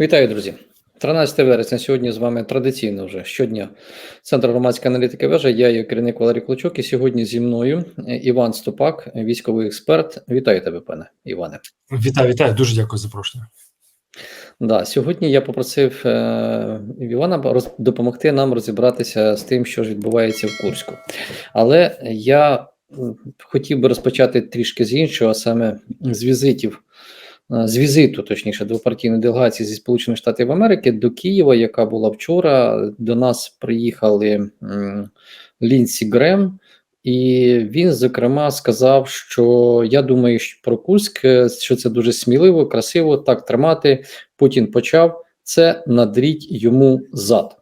Вітаю, друзі! 13 вересня. Сьогодні з вами традиційно вже щодня Центр громадської аналітики вежа. Я її керівник Валерій Клочок. І сьогодні зі мною Іван Ступак, військовий експерт. Вітаю тебе, пане Іване. Вітаю, вітаю, дуже дякую за запрошення. Да, сьогодні я попросив е, Івана роз, допомогти нам розібратися з тим, що ж відбувається в Курську. Але я хотів би розпочати трішки з іншого, а саме з візитів. Е, З візиту, точніше, двопартійної делегації зі Сполучених Штатів Америки до Києва, яка була вчора. До нас приїхали Лінсі Грем, і він, зокрема, сказав, що я думаю, що про Курськ, е, що це дуже сміливо, красиво так тримати. Путін почав це надріть йому зад.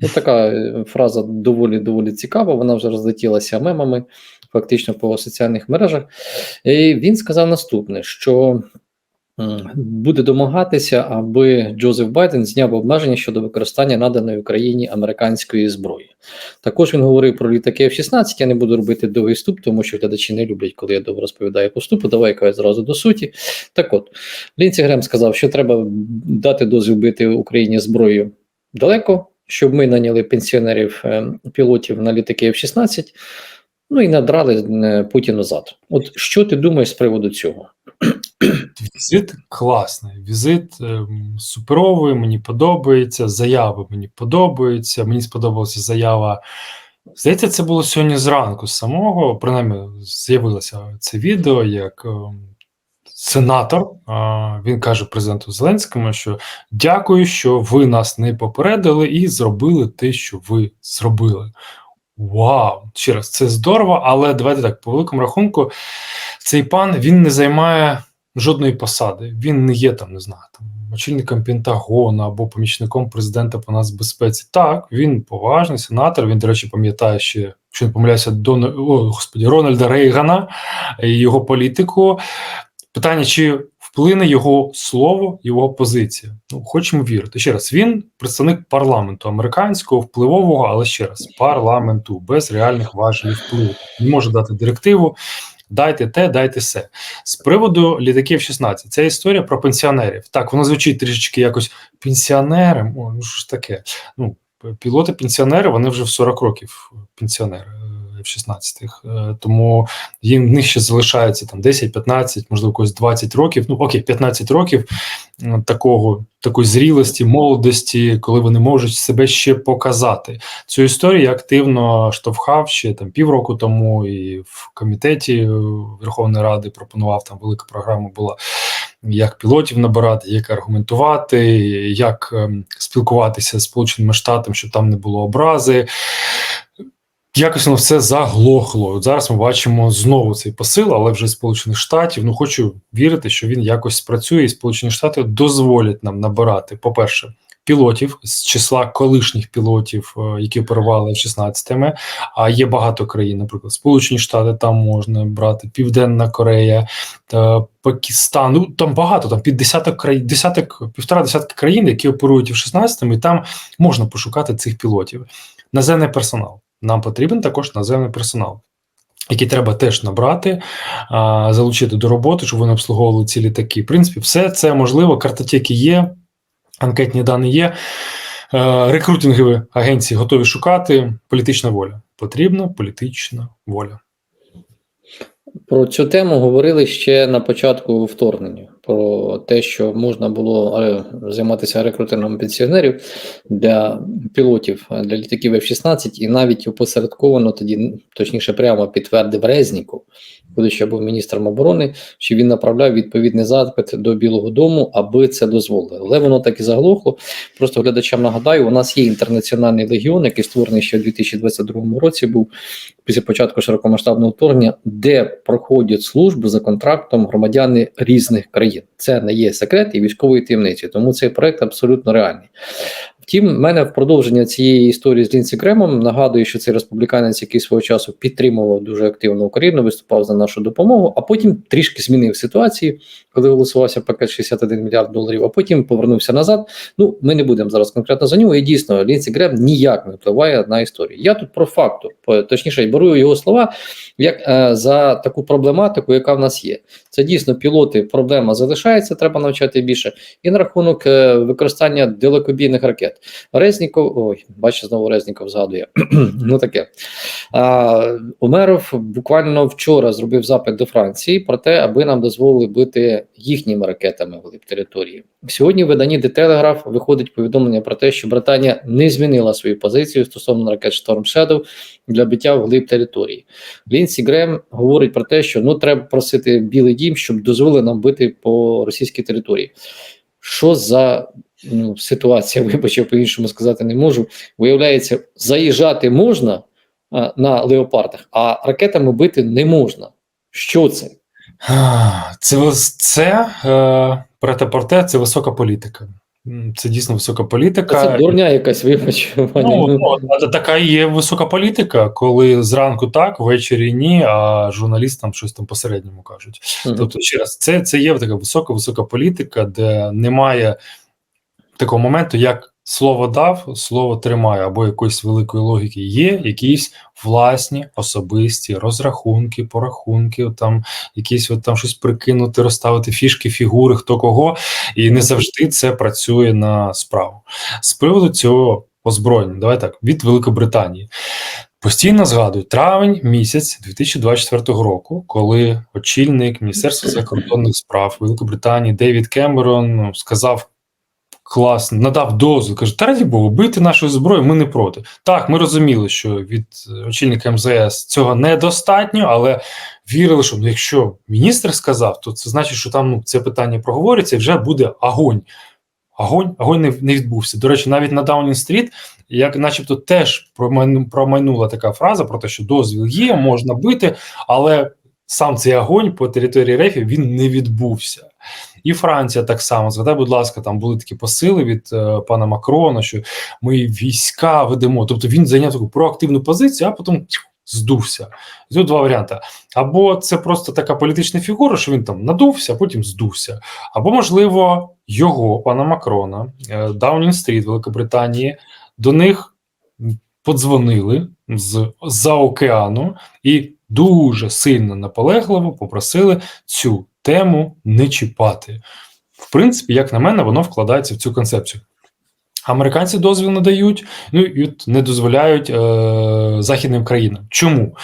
Ну, така е, фраза доволі доволі цікава. Вона вже розлетілася мемами, фактично по соціальних мережах. І він сказав наступне: що буде домагатися, аби Джозеф Байден зняв обмеження щодо використання наданої Україні американської зброї. Також він говорив про літаки F-16. Я не буду робити довгий вступ, тому що глядачі не люблять, коли я довго розповідаю по вступу. Давай я зразу до суті. Так от, Лінці Грем сказав, що треба дати дозвіл бити Україні зброю далеко, щоб ми наняли пенсіонерів е, пілотів на літаки F-16, ну і надрали е, Путіну зад. От що ти думаєш з приводу цього? Візит класний. Візит ем, суперовий, мені подобається. Заяви мені подобаються. Мені сподобалася заява. Здається, це було сьогодні зранку самого. Принаймні, з'явилося це відео, як ем, сенатор. а, Він каже президенту Зеленському, що дякую, що ви нас не попередили і зробили те, що ви зробили. Вау! Ще раз, це здорово, але давайте так, по великому рахунку, цей пан він не займає жодної посади. Він не є там, не знаю, там очільником Пентагону або помічником президента по нацбезпеці. Так, він поважний сенатор. Він, до речі, пам'ятає ще, що не помиляюся, Дон... О, господі, Рональда Рейгана і його політику. Питання, чи вплине його слово, його позиція. Ну, хочемо вірити. Ще раз, він представник парламенту американського, впливового, але ще раз, парламенту без реальних важелів впливу. Не може дати директиву. Дайте те, дайте все. З приводу літаків 16, це історія про пенсіонерів. Так, воно звучить трішечки якось пенсіонери. О, ну що ж таке? Ну, пілоти-пенсіонери, вони вже в 40 років пенсіонери в 16 х тому їм в них ще залишається там 10-15, можливо, когось 20 років. Ну окей, 15 років е, такого такої зрілості, молодості, коли вони можуть себе ще показати. Цю історію я активно штовхав ще там півроку тому, і в комітеті Верховної Ради пропонував там велика програма була. Як пілотів набирати, як аргументувати, як ем, спілкуватися з Сполученими Штатами, щоб там не було образи. Якось воно все заглохло. От Зараз ми бачимо знову цей посил, але вже Сполучених Штатів. Ну хочу вірити, що він якось спрацює, і Сполучені Штати дозволять нам набирати, по-перше, пілотів з числа колишніх пілотів, е, які оперували 16-ми. А є багато країн, наприклад, Сполучені Штати, там можна брати Південна Корея, та Пакистан. Ну там багато, там під десяток країн, десяток, півтора десятки країн, які оперують в 16-му, і там можна пошукати цих пілотів. Наземний персонал. Нам потрібен також наземний персонал, який треба теж набрати, залучити до роботи, щоб вони обслуговували ці літаки. В принципі, все це можливо. Картотеки є, анкетні дані є. Е, рекрутингові агенції готові шукати. Політична воля. Потрібна політична воля. Про цю тему говорили ще на початку вторгнення. Про те, що можна було е, займатися рекрутингом пенсіонерів для пілотів е, для літаків F-16, і навіть опосередковано тоді, точніше, прямо підтвердив Резніков, коли ще був міністром оборони, що він направляв відповідний запит до Білого Дому, аби це дозволили. Але воно так і заглохло. Просто глядачам нагадаю, у нас є інтернаціональний легіон, який створений ще у 2022 році. Був після початку широкомасштабного вторгнення, де проходять службу за контрактом громадяни різних країн. Це не є секрет і військової таємниці, тому цей проект абсолютно реальний. Втім, в мене в продовження цієї історії з Лінсі Кремом нагадую, що цей республіканець, який свого часу підтримував дуже активно Україну, виступав за нашу допомогу, а потім трішки змінив ситуацію, коли голосувався пакет 61 мільярд доларів, а потім повернувся назад. Ну, ми не будемо зараз конкретно за нього. І дійсно, Лінсі Грем ніяк не впливає на історію. Я тут про факту, точніше, беру його слова як е, за таку проблематику, яка в нас є. Це дійсно пілоти, проблема залишається, треба навчати більше. І на рахунок е, використання далекобійних ракет. Резніков, ой, бачу, знову Резніков згадує. ну таке. А, Умеров буквально вчора зробив запит до Франції про те, аби нам дозволили бити їхніми ракетами в території. Сьогодні в виданні The Telegraph виходить повідомлення про те, що Британія не змінила свою позицію стосовно ракет Storm Shadow для биття в глиб території. Лінсі Грем говорить про те, що ну треба просити Білий Дім, щоб дозволили нам бити по російській території. Що за ну, ситуація? Вибач, я по-іншому сказати не можу. Виявляється, заїжджати можна а, на леопардах, а ракетами бити не можна. Що це? Це, це е, прете-порте, це висока політика. Це дійсно висока політика. Це дурня якась, вибач. Ну, ну, така є висока політика, коли зранку так, ввечері ні, а журналістам щось там посередньому кажуть. мгм. Тобто, ще раз, це, це є така висока висока політика, де немає такого моменту, як слово дав, слово тримає, або якоїсь великої логіки. Є якісь власні особисті розрахунки, порахунки, там якісь от там щось прикинути, розставити фішки, фігури, хто кого, і не завжди це працює на справу. З приводу цього озброєння, давай так, від Великобританії. Постійно згадую травень місяць 2024 року, коли очільник Міністерства закордонних справ Великобританії Девід Кемерон сказав класно, надав дозвіл, каже: Та раді Богу, бити нашу зброю, ми не проти. Так, ми розуміли, що від е, очільника МЗС цього недостатньо, але вірили, що ну, якщо міністр сказав, то це значить, що там ну, це питання проговориться і вже буде огонь. Огонь, огонь не, не відбувся. До речі, навіть на Даунінг-стріт, як начебто теж промайну- промайнула така фраза про те, що дозвіл є, можна бити, але сам цей огонь по території Рефі він не відбувся. І Франція так само. Згадай, будь ласка, там були такі посили від е, пана Макрона, що ми війська ведемо. Тобто він зайняв таку проактивну позицію, а потім здувся. Тут два варіанти. Або це просто така політична фігура, що він там надувся, а потім здувся. Або, можливо, його, пана Макрона, е, Даунінг-стріт Великобританії, до них подзвонили з за океану і дуже сильно наполегливо попросили цю тему не чіпати. В принципі, як на мене, воно вкладається в цю концепцію. Американці дозвіл не дають, ну і не дозволяють е, західним країнам. Чому?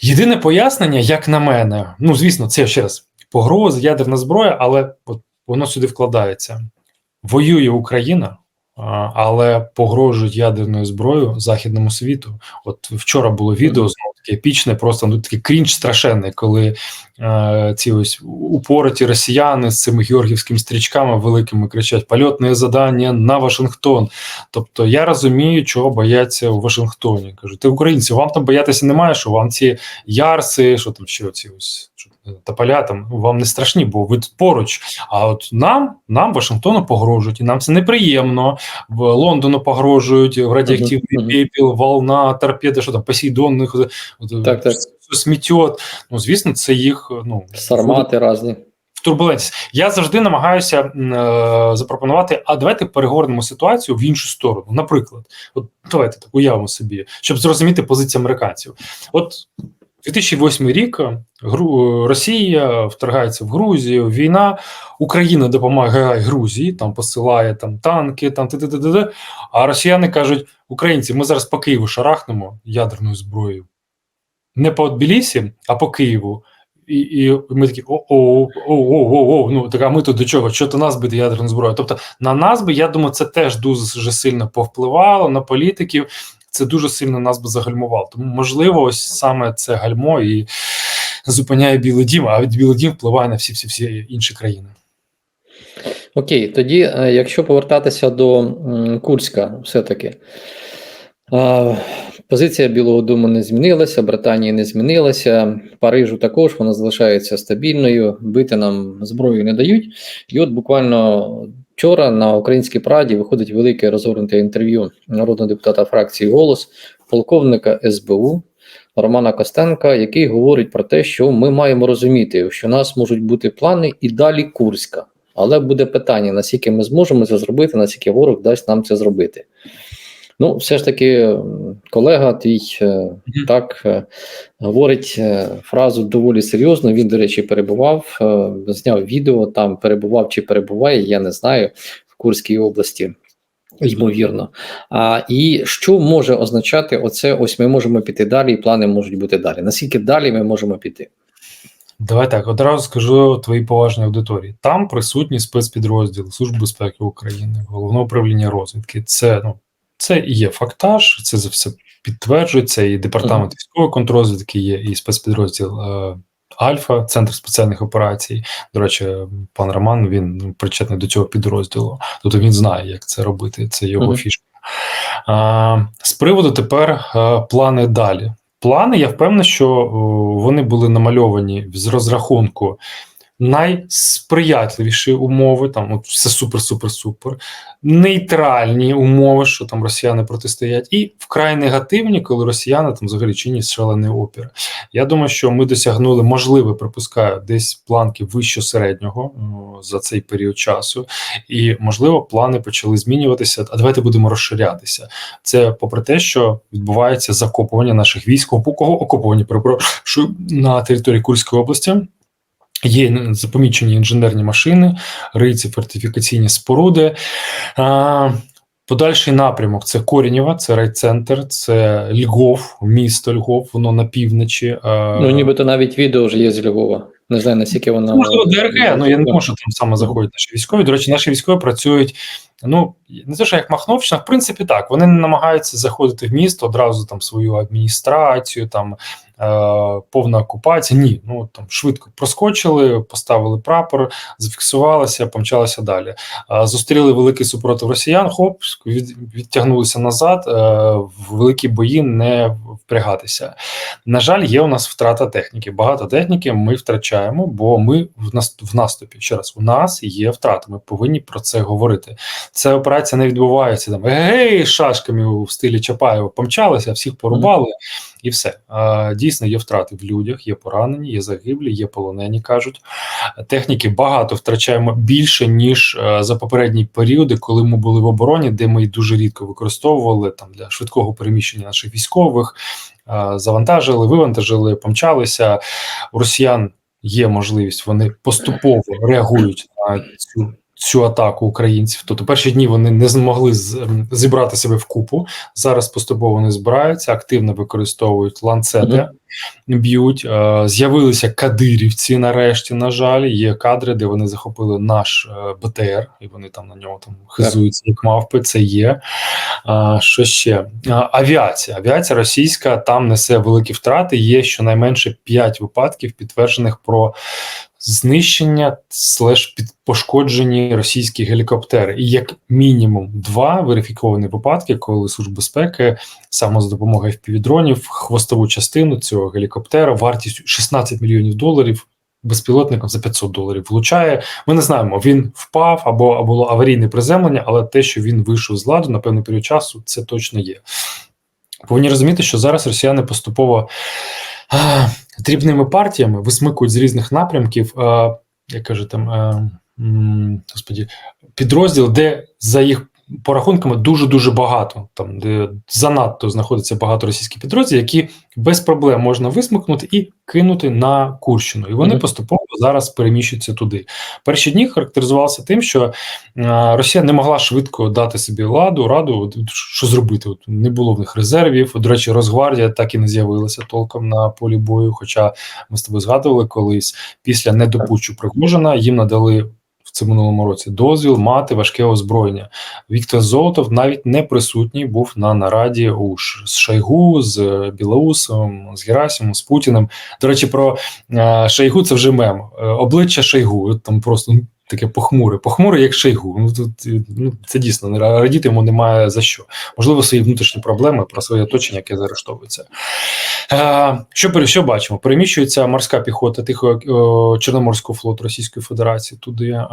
Єдине пояснення, як на мене, ну звісно, це ще раз погроза, ядерна зброя, але от воно сюди вкладається. Воює Україна, але погрожують ядерною зброєю західному світу. От вчора було відео знову епічне, просто ну такий крінж страшенний, коли е, ці ось упороті росіяни з цими георгівськими стрічками великими кричать польотне задання на Вашингтон. Тобто я розумію, чого бояться у Вашингтоні. Кажу, ти українці, вам там боятися немає, що вам ці ярси, що там ще ці ось що, там, тополя там ну, вам не страшні, бо ви тут поруч. А от нам, нам Вашингтону погрожують, і нам це неприємно. В Лондону погрожують радіоактивний Мгм, мгм. пепел, волна, торпеди, що там Посейдон, їх, от, Так, так. смітьот. Ну звісно, це їх ну Сармати різні. в турбуленції. Я завжди намагаюся е, запропонувати, а давайте перегорнемо ситуацію в іншу сторону. Наприклад, от давайте так уявимо собі, щоб зрозуміти позицію американців. От 2008 рік Росія вторгається в Грузію, війна, Україна допомагає Грузії, там посилає там танки, там т-т-т-т. А росіяни кажуть: Українці, ми зараз по Києву шарахнемо ядерною зброєю. Не по Тбілісі, а по Києву. І, і ми такі о-о-о-о-о, ну так а ми тут до чого? Що то нас бити ядерною зброєю? Тобто на нас би, я думаю, це теж дуже сильно повпливало на політиків. Це дуже сильно нас би загальмувало. Тому, можливо, ось саме це гальмо і зупиняє Білий Дім, а від Білий Дім впливає на всі всі всі інші країни. Окей, тоді, е, якщо повертатися до Курська, все-таки. Позиція Білого Дому не змінилася, Британії не змінилася, Парижу також вона залишається стабільною, бити нам зброю не дають. І от буквально вчора на українській праді виходить велике розгорнуте інтерв'ю народного депутата фракції Голос, полковника СБУ Романа Костенка, який говорить про те, що ми маємо розуміти, що у нас можуть бути плани і далі Курська. Але буде питання, наскільки ми зможемо це зробити, наскільки ворог дасть нам це зробити. Ну, все ж таки, колега твій е, так е, говорить е, фразу доволі серйозно. Він, до речі, перебував, зняв відео, там перебував чи перебуває, я не знаю, в Курській області. Ймовірно. А і що може означати оце? Ось ми можемо піти далі, і плани можуть бути далі. Наскільки далі ми можемо піти? Давай так, одразу скажу твоїй поважній аудиторії. Там присутні спецпідрозділи Служби безпеки України, головного управління розвідки. Це ну це і є фактаж, це за все підтверджується. І департамент військової контррозвідки є, і спецпідрозділ е, Альфа, центр спеціальних операцій. До речі, пан Роман він ну, причетний до цього підрозділу. Тобто він знає, як це робити. Це його Мгм. фішка. А, з приводу тепер е, плани далі. Плани, я впевнений, що о, вони були намальовані з розрахунку найсприятливіші умови, там от все супер, супер, супер, нейтральні умови, що там росіяни протистоять, і вкрай негативні, коли росіяни там взагалі чинять шалений опір. Я думаю, що ми досягнули, можливо, припускаю, десь планки вище середнього за цей період часу, і можливо, плани почали змінюватися. А давайте будемо розширятися. Це попри те, що відбувається закопування наших військ, кого окуповані перепрошую, на території Курської області. Є запомічені інженерні машини, риці, фортифікаційні споруди. Подальший напрямок це Корінєва, це райцентр, це Львов, місто Львов, воно на півночі. Ну, нібито навіть відео вже є з Львова. Не знаю, наскільки воно. Можливо, ДРГ, ну я не можу там саме заходять наші військові. До речі, наші військові працюють. Ну не те, що як Махновщина, в принципі, так. Вони не намагаються заходити в місто одразу там свою адміністрацію, там е, повна окупація. Ні, ну там швидко проскочили, поставили прапор, зафіксувалися, помчалися далі. Е, зустріли великий супротив росіян. Хоп, від, відтягнулися назад. Е, в великі бої не впрягатися. На жаль, є у нас втрата техніки. Багато техніки ми втрачаємо, бо ми в наступі. Ще раз, у нас є втрати. Ми повинні про це говорити. Ця операція не відбувається там гей, шашками в стилі Чапаєва помчалися, всіх порубали і все. Дійсно, є втрати в людях, є поранені, є загиблі, є полонені. кажуть. Техніки багато втрачаємо більше ніж е, за попередні періоди, коли ми були в обороні, де ми її дуже рідко використовували там для швидкого переміщення наших військових. Завантажили, вивантажили, помчалися. У росіян є можливість, вони поступово реагують на цю. Цю атаку українців, тобто перші дні вони не змогли ем, зібрати себе в купу. Зараз поступово вони збираються, активно використовують ланцети, б'ють. Е, З'явилися кадирівці. Нарешті, на жаль, є кадри, де вони захопили наш е, БТР, і вони там на ньому там хизуються, як мавпи. Це є. Що ще? Авіація. Авіація російська там несе великі втрати. Є щонайменше 5 випадків, підтверджених про знищення під пошкоджені російські гелікоптери. І як мінімум два верифіковані випадки, коли Служба безпеки саме за допомогою FPV-дронів хвостову частину цього гелікоптера вартістю 16 мільйонів доларів. Безпілотником за 500 доларів влучає. Ми не знаємо, він впав або, було аварійне приземлення, але те, що він вийшов з ладу на певний період часу, це точно є. Повинні розуміти, що зараз росіяни поступово а, дрібними партіями висмикують з різних напрямків, а, як каже там, а, м, господі, підрозділ, де за їх порахунками дуже дуже багато, там де занадто знаходиться багато російських підрозділів, які без проблем можна висмикнути і кинути на Курщину. І вони Мгм. поступово зараз переміщуються туди. Перші дні характеризувалися тим, що а, Росія не могла швидко дати собі ладу, раду, от, що зробити. От не було в них резервів. До речі, Росгвардія так і не з'явилася толком на полі бою. Хоча ми з тобою згадували колись після недопущу Пригожина їм надали. В минулому році дозвіл мати важке озброєння. Віктор Золотов навіть не присутній був на нараді у Шайгу з е, Білоусом, з Герасимом, з Путіним. До речі, про Шайгу це вже мем. Е, Обличчя Шайгу. Там просто таке похмуре, похмуре, як Шойгу. Ну тут ну це дійсно не радіти йому немає за що. Можливо, свої внутрішні проблеми про своє оточення, яке заарештовується. Е, що що бачимо? Переміщується морська піхота Тихого Чорноморського флоту Російської Федерації. Туди е,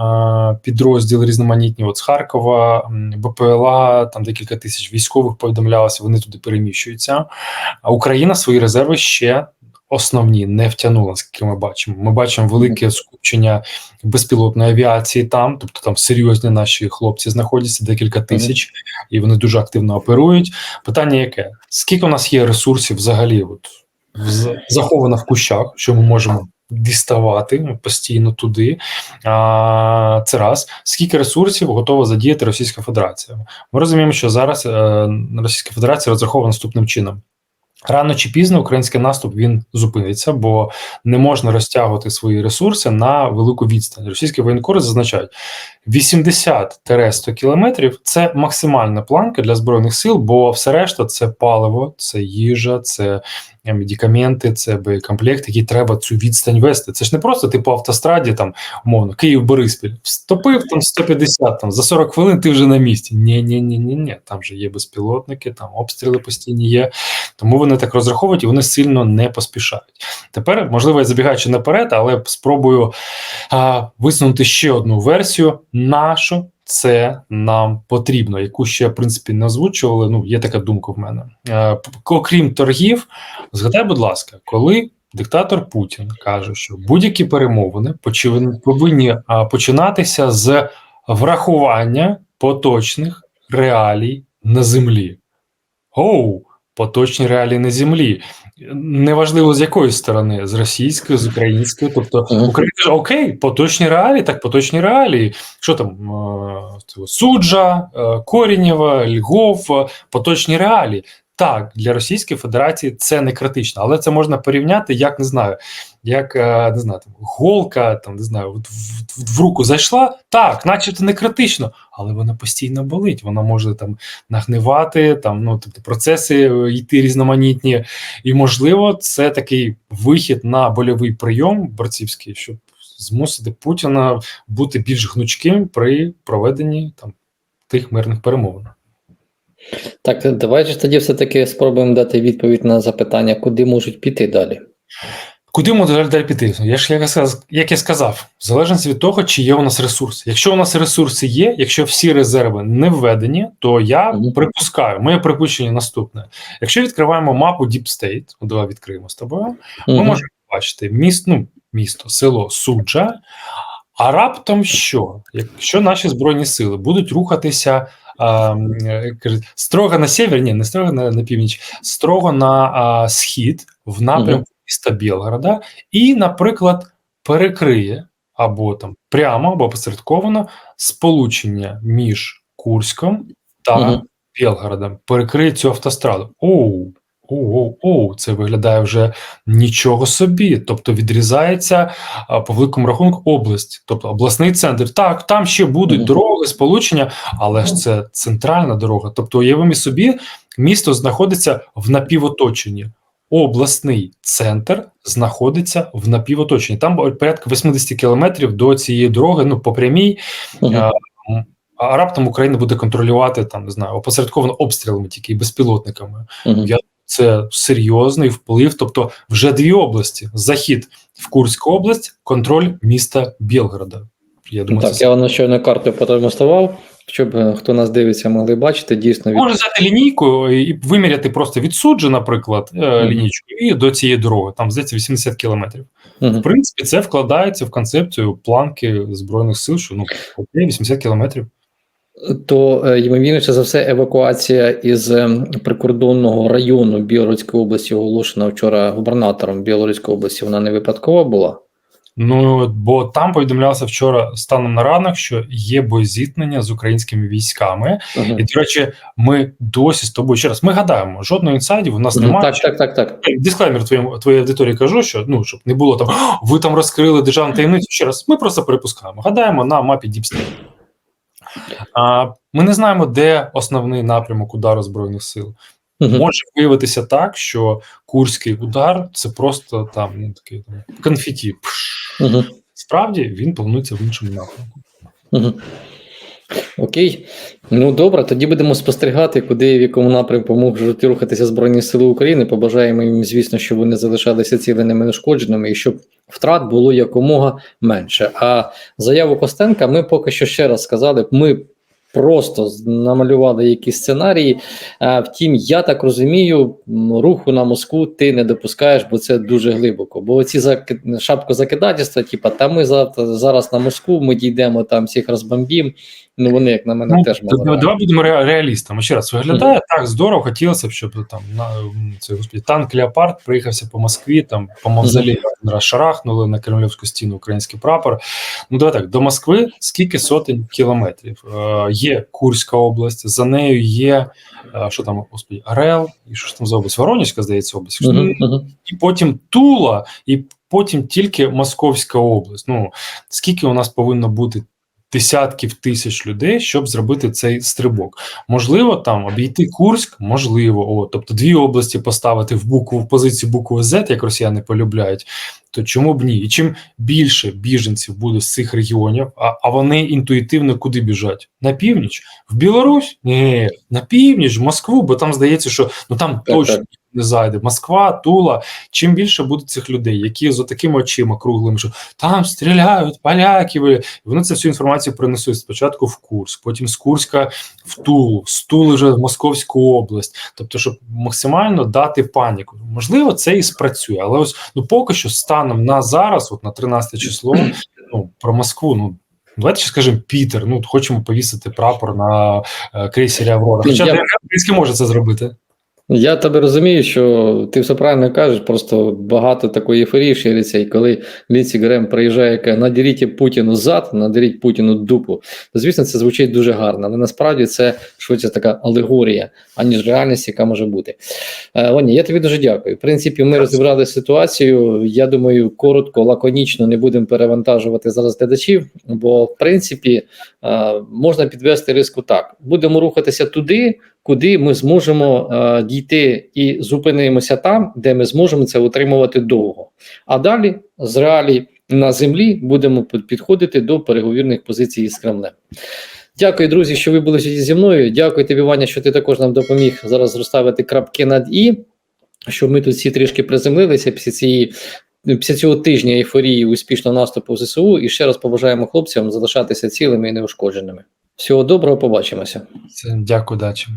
підрозділи різноманітні. От з Харкова, БПЛА, там декілька тисяч військових повідомлялося. Вони туди переміщуються. А Україна свої резерви ще основні не втягнула, наскільки ми бачимо. Ми бачимо велике скупчення безпілотної авіації там, тобто там серйозні наші хлопці знаходяться, декілька тисяч, і вони дуже активно оперують. Питання яке? Скільки у нас є ресурсів взагалі? От в- заховано в кущах, що ми можемо діставати постійно туди. А, це раз. Скільки ресурсів готова задіяти Російська Федерація? Ми розуміємо, що зараз е, Російська Федерація розрахована наступним чином. Рано чи пізно український наступ він зупиниться, бо не можна розтягувати свої ресурси на велику відстань. Російські воєнкори зазначають 80-100 кілометрів це максимальна планка для збройних сил, бо все решта це паливо, це їжа, це медикаменти, це боєкомплект, який треба цю відстань вести. Це ж не просто ти по автостраді, там умовно Київ-Бориспіль, вступив там 150, там за 40 хвилин ти вже на місці. Ні, ні, ні, ні, ні. Там же є безпілотники, там обстріли постійні є. Тому вони так розраховують і вони сильно не поспішають. Тепер, можливо, я забігаючи наперед, але спробую а, висунути ще одну версію. Нашу це нам потрібно, яку ще в принципі не озвучували. Ну, є така думка в мене. Е, окрім торгів, згадай, будь ласка, коли диктатор Путін каже, що будь-які перемовини повинні починатися з врахування поточних реалій на землі. Оу, поточні реалії на землі. Неважливо з якої сторони, з російської, з української. Тобто Україна каже, окей, поточні реалії, так поточні реалії. Що там? е, Суджа, е, Корінєва, Львов, е, поточні реалії. Так, для Російської Федерації це не критично, але це можна порівняти, як не знаю, як е, не знаю, там, голка, там не знаю, от в, в, в руку зайшла, так, начебто не критично, але вона постійно болить. Вона може там нагнивати, там ну тобто процеси е, йти різноманітні. І можливо, це такий вихід на больовий прийом борцівський, щоб змусити Путіна бути більш гнучким при проведенні там тих мирних перемовин. Так, давайте ж тоді все-таки спробуємо дати відповідь на запитання, куди можуть піти далі. Куди ми далі піти? Я ж як я сказав, в залежності від того, чи є у нас ресурси. Якщо у нас ресурси є, якщо всі резерви не введені, то я Мгм. припускаю, моє припущення наступне. Якщо відкриваємо мапу Deep State, давай відкриємо з тобою, ми можемо бачити міст, ну, місто, село Суджа. А раптом що? Якщо наші збройні сили будуть рухатися а, е, кажуть, строго на север, ні, не строго на, на північ, строго на а, схід в напрямку міста Білгорода, і, наприклад, перекриє або там прямо, або посередковано сполучення між Курськом та Мгм. Білгородом, перекриє цю автостраду. Оу, оу, оу, оу, це виглядає вже нічого собі. Тобто відрізається по великому рахунку область, тобто обласний центр. Так, там ще будуть дороги, сполучення, але ж це центральна дорога. Тобто, уявимо собі, місто знаходиться в напівоточенні. Обласний центр знаходиться в напівоточенні. Там порядка 80 кілометрів до цієї дороги, ну по прямій. Мгм. А, раптом Україна буде контролювати там, не знаю, опосередковано обстрілами, тільки і безпілотниками. Мгм. Я- Це серйозний вплив. Тобто, вже дві області: захід в Курську область, контроль міста Білгорода. Я думаю, Так, це я вам щойно карту продемонстрував, щоб е, хто нас дивиться, могли бачити, дійсно від... може взяти лінійку і виміряти просто від суджу, наприклад, е, Мгм. лінійку, і до цієї дороги. Там здається 80 кілометрів. Мгм. В принципі, це вкладається в концепцію планки збройних сил, що ну окей, 80 кілометрів. То е, ймовірніше за все евакуація із е, прикордонного району Білоруської області, оголошена вчора губернатором Білоруської області, вона не випадкова була. Ну бо там повідомлялося вчора станом на ранок, що є боєзіткнення з українськими військами, Мгм. і до речі, ми досі з тобою ще раз. Ми гадаємо, жодної інсайдів у нас немає. Так, так, так, так. Дисклеймер твоєму твоїй аудиторії кажу, що ну щоб не було там ви там розкрили державну таємницю. Ще раз, ми просто перепускаємо. Гадаємо на мапі. А, Ми не знаємо, де основний напрямок удару збройних сил. Угу. Може виявитися так, що курський удар це просто там ну такий там конфеті. Угу. Справді він планується в іншому напрямку. Угу. Окей. Ну добре, тоді будемо спостерігати, куди в якому напрямку можуть рухатися Збройні Сили України. Побажаємо їм, звісно, щоб вони залишалися ціленими нешкодженими і щоб втрат було якомога менше. А заяву Костенка ми поки що ще раз сказали, ми просто намалювали якісь сценарії. А, втім, я так розумію, руху на Москву ти не допускаєш, бо це дуже глибоко. Бо ці заки... шапкозакидательства, типа, та ми зараз на Москву, ми дійдемо там всіх розбомбім. Ну вони, як на мене, Ну, теж мали. давай будемо реалістами. Ще раз виглядає так здорово. Хотілося б, щоб там на це господі танк Леопард приїхався по Москві, там по мавзолею один раз шарахнули на Кремлівську стіну український прапор. Ну давай так, до Москви скільки сотень кілометрів? Е, є Курська область, за нею є е, що там, господі, Орел, і що ж там за область? Воронезька, здається, область. Мгм, мгм. і потім Тула, і потім тільки Московська область. Ну скільки у нас повинно бути десятків тисяч людей, щоб зробити цей стрибок? Можливо, там обійти Курськ, можливо, о, тобто дві області поставити в букву в позицію букви Z, як росіяни полюбляють. То чому б ні? І чим більше біженців буде з цих регіонів, а, а вони інтуїтивно куди біжать? На північ? В Білорусь? Ні, на північ, в Москву, бо там здається, що ну там Так, точно так. Не зайде. Москва, Тула. Чим більше буде цих людей, які з такими очима круглими, що там стріляють, поляки. ви». Вони цю всю інформацію принесуть спочатку в Курск, потім з Курська в Тулу, з Тули вже в Московську область. Тобто, щоб максимально дати паніку. Можливо, це і спрацює, але ось ну поки що станом на зараз, от на 13 число, ну про Москву, ну. Давайте ще скажемо Пітер. Ну хочемо повісити прапор на е, крейсері Аврора. Хоча Я- Український може це зробити. Я тебе розумію, що ти все правильно кажеш, просто багато такої ейфорії шириться, і коли Ліці Грем приїжджає, каже, надеріть Путіну зад, надеріть Путіну дупу, то звісно це звучить дуже гарно, але насправді це швидше така алегорія, аніж реальність, яка може бути. Е, Ваня, я тобі дуже дякую. В принципі, ми розібрали ситуацію. Я думаю, коротко, лаконічно не будемо перевантажувати зараз глядачів, бо в принципі е, можна підвести риску так: будемо рухатися туди, куди ми зможемо е, дійти і зупинимося там, де ми зможемо це утримувати довго. А далі з реалій на землі будемо підходити до переговірних позицій з Кремлем. Дякую, друзі, що ви були сьогодні зі мною. Дякую тобі, Ваня, що ти також нам допоміг зараз розставити крапки над і, щоб ми тут всі трішки приземлилися після цієї. Після цього тижня ейфорії успішного наступу в ЗСУ і ще раз побажаємо хлопцям залишатися цілими і неушкодженими. Всього доброго, побачимося. Дякую, дачі.